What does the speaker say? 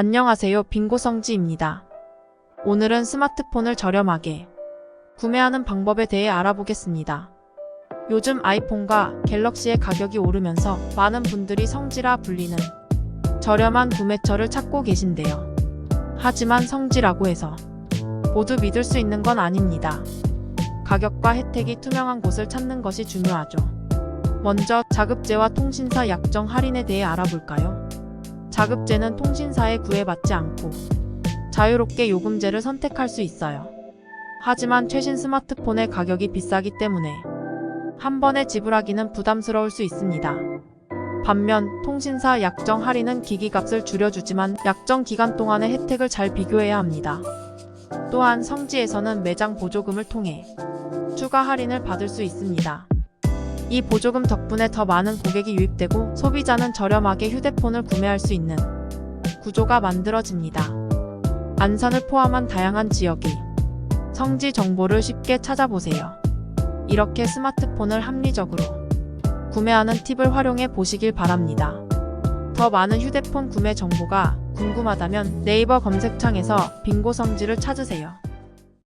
안녕하세요. 빙고성지입니다. 오늘은 스마트폰을 저렴하게 구매하는 방법에 대해 알아보겠습니다. 요즘 아이폰과 갤럭시의 가격이 오르면서 많은 분들이 성지라 불리는 저렴한 구매처를 찾고 계신데요. 하지만 성지라고 해서 모두 믿을 수 있는 건 아닙니다. 가격과 혜택이 투명한 곳을 찾는 것이 중요하죠. 먼저 자급제와 통신사 약정 할인에 대해 알아볼까요? 자급제는 통신사에 구애받지 않고 자유롭게 요금제를 선택할 수 있어요. 하지만 최신 스마트폰의 가격이 비싸기 때문에 한 번에 지불하기는 부담스러울 수 있습니다. 반면 통신사 약정 할인은 기기값을 줄여주지만 약정 기간 동안의 혜택을 잘 비교해야 합니다. 또한 성지에서는 매장 보조금을 통해 추가 할인을 받을 수 있습니다. 이 보조금 덕분에 더 많은 고객이 유입되고 소비자는 저렴하게 휴대폰을 구매할 수 있는 구조가 만들어집니다. 안산을 포함한 다양한 지역의 성지 정보를 쉽게 찾아보세요. 이렇게 스마트폰을 합리적으로 구매하는 팁을 활용해 보시길 바랍니다. 더 많은 휴대폰 구매 정보가 궁금하다면 네이버 검색창에서 빙고 성지를 찾으세요.